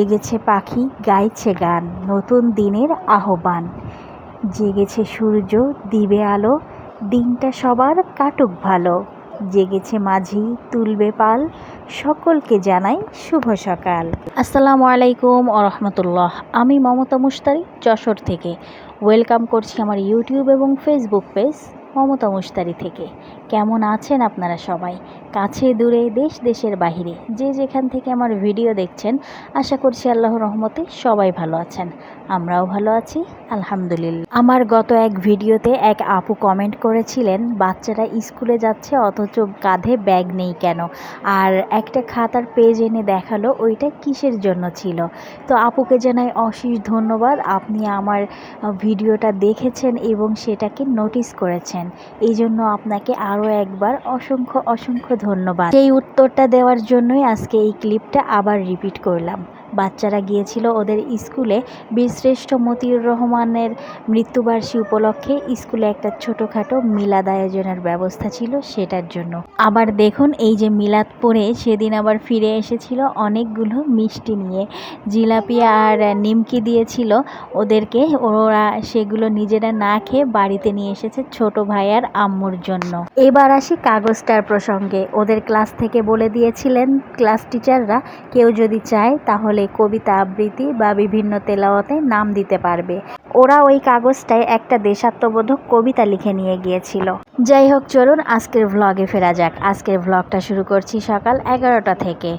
জেগেছে পাখি, গাইছে গান, নতুন দিনের আহ্বান। জেগেছে সূর্য, দিবে আলো, দিনটা সবার কাটুক ভালো। জেগেছে মাঝি, তুলবে পাল, সকলকে জানাই শুভ সকাল। আসসালামু আলাইকুম ও রহমতুল্লাহ। আমি মমতা মুস্তারি যশোর থেকে। ওয়েলকাম করছি আমার ইউটিউব এবং ফেসবুক পেজ মমতা মুস্তারি থেকে। কেমন আছেন আপনারা সবাই? কাছে দূরে, দেশ দেশের বাহিরে। যে যেখান থেকে আমার ভিডিও দেখছেন, আশা করছি আল্লাহ রহমতে সবাই ভালো আছেন। আমরাও ভালো আছি, আলহামদুলিল্লাহ। আমার গত এক ভিডিওতে এক আপু কমেন্ট করেছিলেন, বাচ্চারা স্কুলে যাচ্ছে, অথচ কাঁধে ব্যাগ নেই কেন? আর একটা খাতার পেজ এনে দেখাল, ওইটা কিসের জন্য ছিল? তো আপুকে জানাই অশেষ ধন্যবাদ। আপনি আমার ভিডিওটা দেখেছেন এবং সেটাকে নোটিস করেছেন। এই জন্য আপনাকে আরও একবার অসংখ্য অসংখ্য ধন্যবাদ। এই উত্তরটা দেওয়ার জন্যই আজকে এই ক্লিপটা আবার রিপিট করলাম। বাচ্চারা গিয়েছিল ওদের স্কুলে। বীরশ্রেষ্ঠ মতিউর রহমানের মৃত্যুবার্ষী উপলক্ষে স্কুলে একটা ছোটোখাটো মিলাদ আয়োজনের ব্যবস্থা ছিল সেটার জন্য। আবার দেখুন, এই যে মিলাদ পরে সেদিন আবার ফিরে এসেছিল অনেকগুলো মিষ্টি নিয়ে। জিলাপি আর নিমকি দিয়েছিল ওদেরকে, ওরা সেগুলো নিজেরা না খেয়ে বাড়িতে নিয়ে এসেছে ছোট ভাই আর আম্মুর জন্য। এবার আসি কাগজটার প্রসঙ্গে। ওদের ক্লাস থেকে বলে দিয়েছিলেন ক্লাস টিচাররা, কেউ যদি চায় তাহলে কবিতা আবৃত্তি বা বিভিন্ন তেলাওয়াতে নাম দিতে পারবে। ওরা ওই কাগজটায় একটা দেশাত্মবোধক কবিতা লিখে নিয়ে গিয়েছিল। যাই হোক, চলুন আজকের ভ্লগে ফেরা যাক। আজকের ভ্লগটা শুরু করছি সকাল এগারোটা থেকে।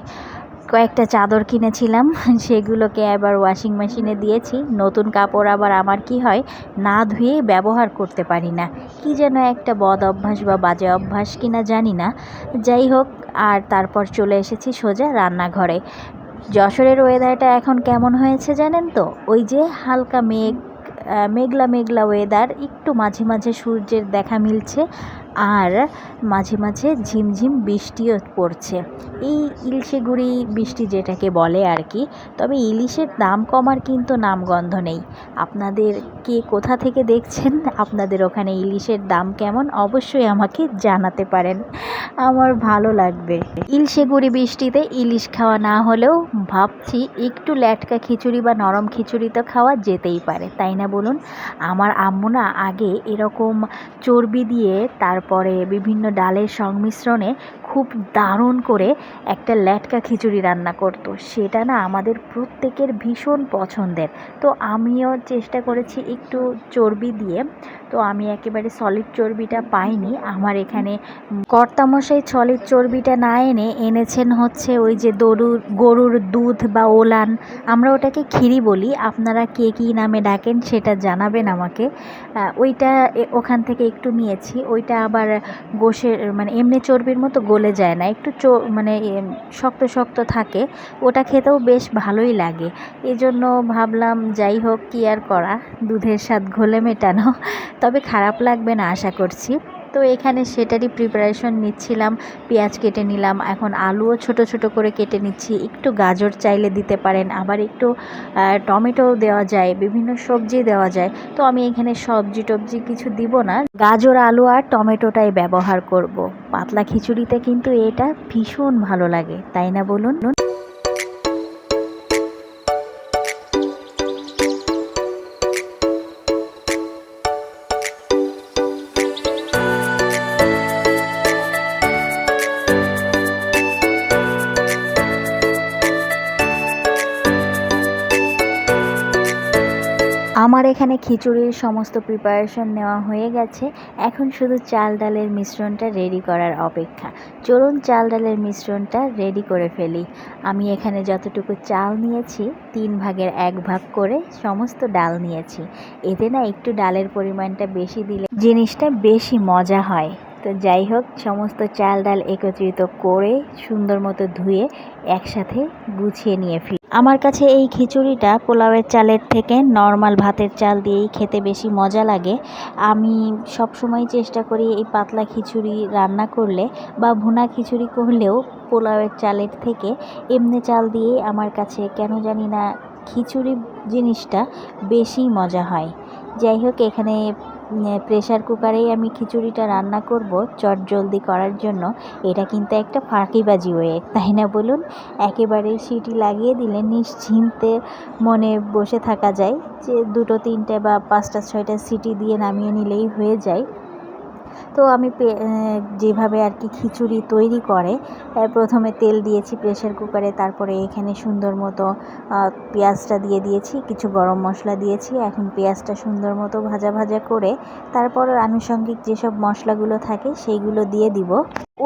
কয়েকটা চাদর কিনেছিলাম, সেগুলোকে আবার ওয়াশিং মেশিনে দিয়েছি। নতুন কাপড় আবার আমার কি হয়, না ধুয়ে ব্যবহার করতে পারি না। কি যেন একটা বদ অভ্যাস বা বাজে অভ্যাস কিনা জানি না। যাই হোক, আর তারপর চলে এসেছি সোজা রান্নাঘরে। যশোরের ওয়েদারটা এখন কেমন হয়েছে জানেন তো? ওই যে হালকা মেঘ মেঘলা মেঘলা ওয়েদার একটু মাঝে মাঝে সূর্যের দেখা মিলছে আর মাঝে মাঝে ঝিমঝিম বৃষ্টিও পড়ছে। এই ইলশে গুড়ি বৃষ্টি যেটাকে বলে আর কি, তবে ইলিশের দাম কমার কিন্তু নামগন্ধ নেই। আপনাদের কে কোথা থেকে দেখছেন? আপনাদের ওখানে ইলিশের দাম কেমন? অবশ্যই আমাকে জানাতে পারেন। আমার ভালো লাগবে। ইলশে গুড়ি বৃষ্টিতে ইলিশ খাওয়া না হলেও ভাবছি একটু ল্যাটকা খিচুড়ি বা নরম খিচুড়ি তো খাওয়া যেতেই পারে, তাই না বলুন? আমার আম্মু না আগে এরকম চর্বি দিয়ে তারপরে বিভিন্ন ডালের সংমিশ্রণে খুব দারুণ করে একটা ল্যাটকা খিচুড়ি রান্না করতো। সেটা না আমাদের প্রত্যেকের ভীষণ পছন্দের। তো আমিও চেষ্টা করেছি একটু চর্বি দিয়ে। তো আমি একেবারে সলিড চর্বিটা পাইনি। আমার এখানে কর্তামশাই সলিড চর্বিটা না এনে এনেছেন হচ্ছে ওই যে দরুর গরুর দুধ বা ওলান। আমরা ওটাকে খিরি বলি। আপনারা কে কী নামে ডাকেন সেটা জানাবেন আমাকে। ওইটা ওখান থেকে একটু নিয়েছি। ওইটা আবার গোশের মানে এমনি চর্বির মতো গলে যায় না, একটু চো মানে শক্ত শক্ত থাকে, ওটা খেতেও বেশ ভালোই লাগে। এই জন্য ভাবলাম যাই হোক, কি আর করা, দুধের স্বাদ ঘোলে মেটানো, তবে খারাপ লাগবে না আশা করছি। তো এখানে সেটারই প্রিপারেশন নিচ্ছিলাম, পেঁয়াজ কেটে নিলাম। এখন আলুও ছোট ছোট করে কেটে নিচ্ছি। একটু গাজর চাইলে দিতে পারেন, আবার একটু টমেটো দেওয়া যায়, বিভিন্ন সবজি দেওয়া যায়। তো আমি এখানে সবজি টবজি কিছু দিব না। গাজর, আলু আর টমেটোটাই ব্যবহার করব। পাতলা খিচুড়িতে কিন্তু এটা ভীষণ ভালো লাগে, তাই না বলুন? এখানে খিচুড়ির সমস্ত প্রিপারেশন নেওয়া হয়ে গেছে। এখন শুধু চাল ডালের মিশ্রণটা রেডি করার অপেক্ষা। চলুন চাল ডালের মিশ্রণটা রেডি করে ফেলি। আমি এখানে যতটুকু চাল নিয়েছি, তিন ভাগের এক ভাগ করে সমস্ত ডাল নিয়েছি। এতে না একটু ডালের পরিমাণটা বেশি দিলে জিনিসটা বেশি মজা হয়। তো যাই হোক, সমস্ত চাল ডাল একত্রিত করে সুন্দর মতো ধুয়ে একসাথে গুছিয়ে নিয়ে ফিরি আমার কাছে এই খিচুড়িটা পোলাওয়ের চালের থেকে নর্মাল ভাতের চাল দিয়েই খেতে বেশি মজা লাগে। আমি সব সময় চেষ্টা করি এই পাতলা খিচুড়ি রান্না করলে বা ভুনা খিচুড়ি করলেও পোলাওয়ের চালের থেকে। এমনি চাল দিয়েই আমার কাছে কেন জানি না খিচুড়ি জিনিসটা বেশি মজা হয়। যাই হোক, এখানে প্রেশার কুকারেই আমি খিচুড়িটা রান্না করব চট জলদি করার জন্য। এটা কিন্তু একটা ফাঁকিবাজি ওয়ে, তাই না বলুন? একেবারে সিটি লাগিয়ে দিলে নিশ্চিন্তে মনে বসে থাকা যায় যে দুটো, তিনটে বা পাঁচটা, ছয়টা সিটি দিয়ে নামিয়ে নিলেই হয়ে যায়। তো আমি যেভাবে আর কি খিচুড়ি তৈরি করে প্রথমে তেল দিয়েছি প্রেশার কুকারে তারপরে এখানে সুন্দর মতো পেঁয়াজটা দিয়ে দিয়েছি, কিছু গরম মশলা দিয়েছি, এখন পেঁয়াজটা সুন্দর মতো ভাজা ভাজা করে, তারপর আনুষঙ্গিক যেসব মশলাগুলো থাকে, সেইগুলো দিয়ে দিব।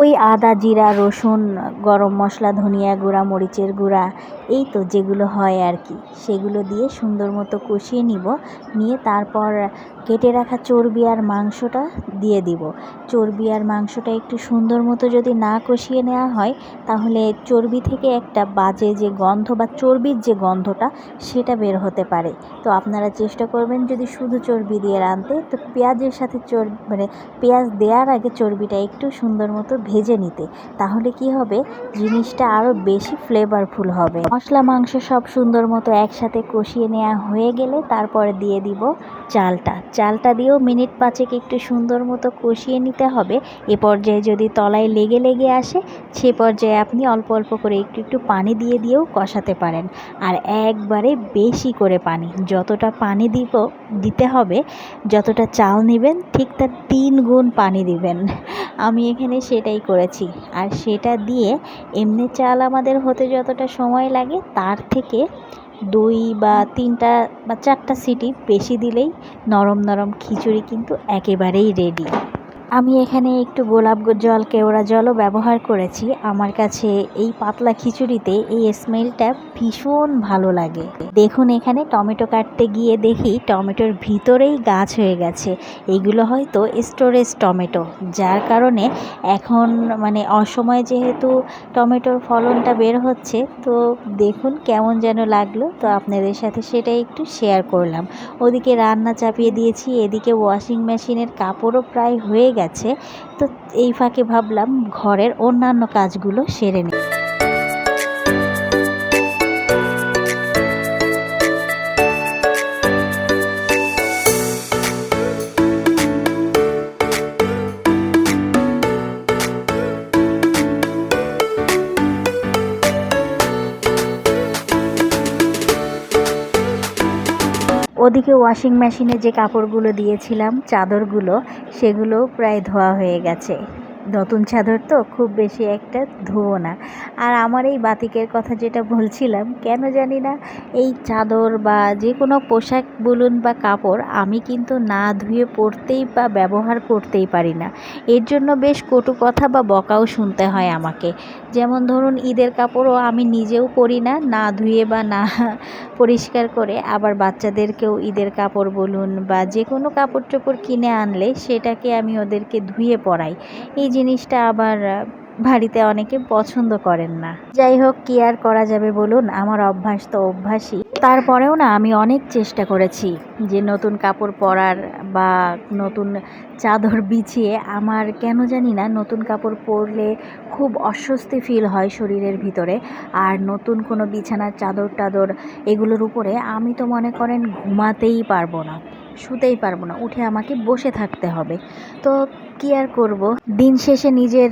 ওই আদা, জিরা, রসুন, গরম মশলা, ধনিয়া গুঁড়া, মরিচের গুঁড়া, এই তো যেগুলো হয় আর কি, সেগুলো দিয়ে সুন্দর মতো কষিয়ে নিব, নিয়ে তারপর কেটে রাখা চর্বি আর মাংসটা দিয়ে দিব। চর্বি আর মাংসটা একটু সুন্দর মতো যদি না কষিয়ে নেওয়া হয়, তাহলে চর্বি থেকে একটা বাজে যে গন্ধ বা চর্বির যে গন্ধটা, সেটা বের হতে পারে। তো আপনারা চেষ্টা করবেন যদি শুধু চর্বি দিয়ে রাঁধতে, তো পেঁয়াজের সাথে চর্বি মানে পেঁয়াজ দেওয়ার আগে চর্বিটা একটু সুন্দর মতো ভেজে নিতে, তাহলে কি হবে? জিনিসটা আরও বেশি ফ্লেভারফুল হবে। মশলা, মাংস সব সুন্দর মতো একসাথে কষিয়ে নেওয়া হয়ে গেলে তারপরে দিয়ে দিব চালটা। চালটা দিয়েও মিনিট পাঁচেক একটু সুন্দর মতো কষিয়ে নিতে হবে। এ পর্যায়ে যদি তলায় লেগে লেগে আসে, সে পর্যায়ে আপনি অল্প অল্প করে একটু একটু পানি দিয়ে দিয়েও কষাতে পারেন। আর একবারে বেশি করে পানি, যতটা পানি দিব, দিতে হবে, যতটা চাল নেবেন, ঠিক তার তিন গুণ পানি দিবেন। আমি এখানে সেটাই করেছি। আর সেটা দিয়ে এমনি চাল আমাদের হতে যতটা সময় লাগে, তার থেকে দুই বা তিনটা বা চারটা সিটি বেশি দিলেই নরম নরম খিচুড়ি কিন্তু একেবারেই রেডি আমি এখানে একটু গোলাপ জল, কেওড়া জলও ব্যবহার করেছি। আমার কাছে এই পাতলা খিচুড়িতে এই স্মেলটা ভীষণ ভালো লাগে। দেখুন এখানে টমেটো কাটতে গিয়ে দেখি টমেটোর ভিতরেই গাছ হয়ে গেছে। এগুলো হয়তো স্টোরেজ টমেটো, যার কারণে এখন মানে অসময়ে যেহেতু টমেটোর ফলনটা বের হচ্ছে, তো দেখুন কেমন যেন লাগল। তো আপনাদের সাথে সেটাই একটু শেয়ার করলাম। ওদিকে রান্না চাপিয়ে দিয়েছি, এদিকে ওয়াশিং মেশিনের কাপড়ও প্রায় হয়ে গেছে। তো এই ফাঁকে ভাবলাম ঘরের অন্যান্য কাজগুলো সেরে নিই ওদিকে ওয়াশিং মেশিনে যে কাপড়গুলো দিয়েছিলাম চাদরগুলো সেগুলো প্রায় ধোয়া হয়ে গেছে। নতুন চাদর তো খুব বেশি একটা ধুবো না। আর আমার এই বাতিকের কথা যেটা বলছিলাম, কেন জানি না এই চাদর বা যে কোনো পোশাক, বলুন বা কাপড় আমি কিন্তু না ধুয়ে পরতেই বা ব্যবহার করতেই পারি না। এর জন্য বেশ কটু কথা বা বকাও শুনতে হয় আমাকে। যেমন ধরুন, ঈদের কাপড়ও আমি নিজেও পরি না না ধুয়ে বা না পরিষ্কার করে। আবার বাচ্চাদেরকেও ঈদের কাপড়, বলুন বা যে কোনো কাপড় চোপড় কিনে আনলে সেটাকে আমি ওদেরকে ধুয়ে পরাই এই জিনিসটা আবার বাড়িতে অনেকে পছন্দ করেন না। যাই হোক কি আর করা যাবে বলুন? আমার অভ্যাস তো অভ্যাসই। তারপরেও না, আমি অনেক চেষ্টা করেছি যে নতুন কাপড় পরার বা নতুন চাদর বিছিয়ে আমার কেন জানি না নতুন কাপড় পরলে খুব অস্বস্তি ফিল হয় শরীরের ভিতরে। আর নতুন কোনো বিছানার চাদর টাদর এগুলোর উপরে আমি তো মনে করেন ঘুমাতেই পারব না, শুতেই পারব না। উঠে আমাকে বসে থাকতে হবে। তো কি আর করব? দিন শেষে নিজের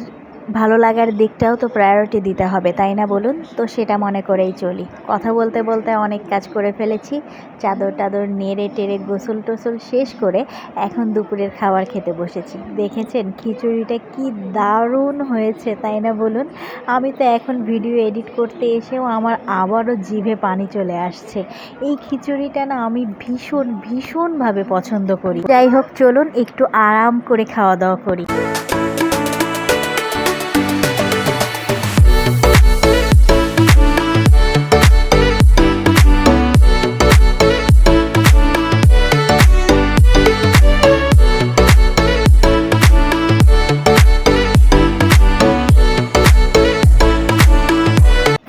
ভালো লাগার দিকটাও তো প্রায়োরিটি দিতে হবে, তাই না বলুন? তো সেটা মনে করেই চলি। কথা বলতে বলতে অনেক কাজ করে ফেলেছি। চাদর টাদর নেড়ে টেড়ে গোসল টোসল শেষ করে এখন দুপুরের খাবার খেতে বসেছি। দেখেছেন খিচুড়িটা কি দারুণ হয়েছে, তাই না বলুন? আমি তো এখন ভিডিও এডিট করতে এসেও আমার আবারও জিভে পানি চলে আসছে। এই খিচুড়িটা না আমি ভীষণ, ভীষণভাবে পছন্দ করি। যাই হোক, চলুন একটু আরাম করে খাওয়া দাওয়া করি।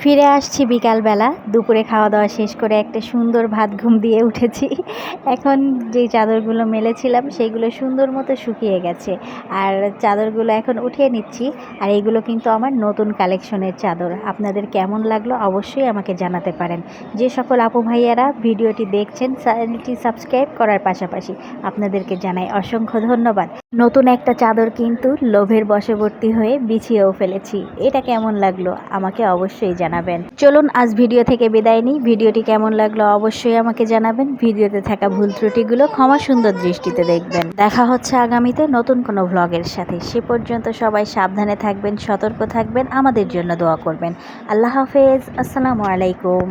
ফিরে আসছি বিকালবেলা। দুপুরে খাওয়া দাওয়া শেষ করে একটা সুন্দর ভাত ঘুম দিয়ে উঠেছি। এখন যে চাদরগুলো মেলেছিলাম সেইগুলো সুন্দর মতো শুকিয়ে গেছে। আর চাদরগুলো এখন উঠিয়ে নিচ্ছি। আর এইগুলো কিন্তু আমার নতুন কালেকশনের চাদর। আপনাদের কেমন লাগল অবশ্যই আমাকে জানাতে পারেন। যে সকল আপু ভাইয়ারা ভিডিওটি দেখছেন, চ্যানেলটি সাবস্ক্রাইব করার পাশাপাশি আপনাদেরকে জানাই অসংখ্য ধন্যবাদ। নতুন একটা চাদর কিন্তু লোভের বশবর্তী হয়ে বিছিয়েও ফেলেছি। এটা কেমন লাগল আমাকে অবশ্যই জানাবেন। চলুন, আজ ভিডিও থেকে বিদায় নিই। ভিডিওটি কেমন লাগল অবশ্যই আমাকে জানাবেন। ভিডিওতে থাকা ভুল ত্রুটিগুলো ক্ষমা সুন্দর দৃষ্টিতে দেখবেন। দেখা হচ্ছে আগামীতে নতুন কোনো ভ্লগের সাথে। সে পর্যন্ত সবাই সাবধানে থাকবেন, সতর্ক থাকবেন, আমাদের জন্য দোয়া করবেন। আল্লাহ হাফেজ। আসসালামু আলাইকুম।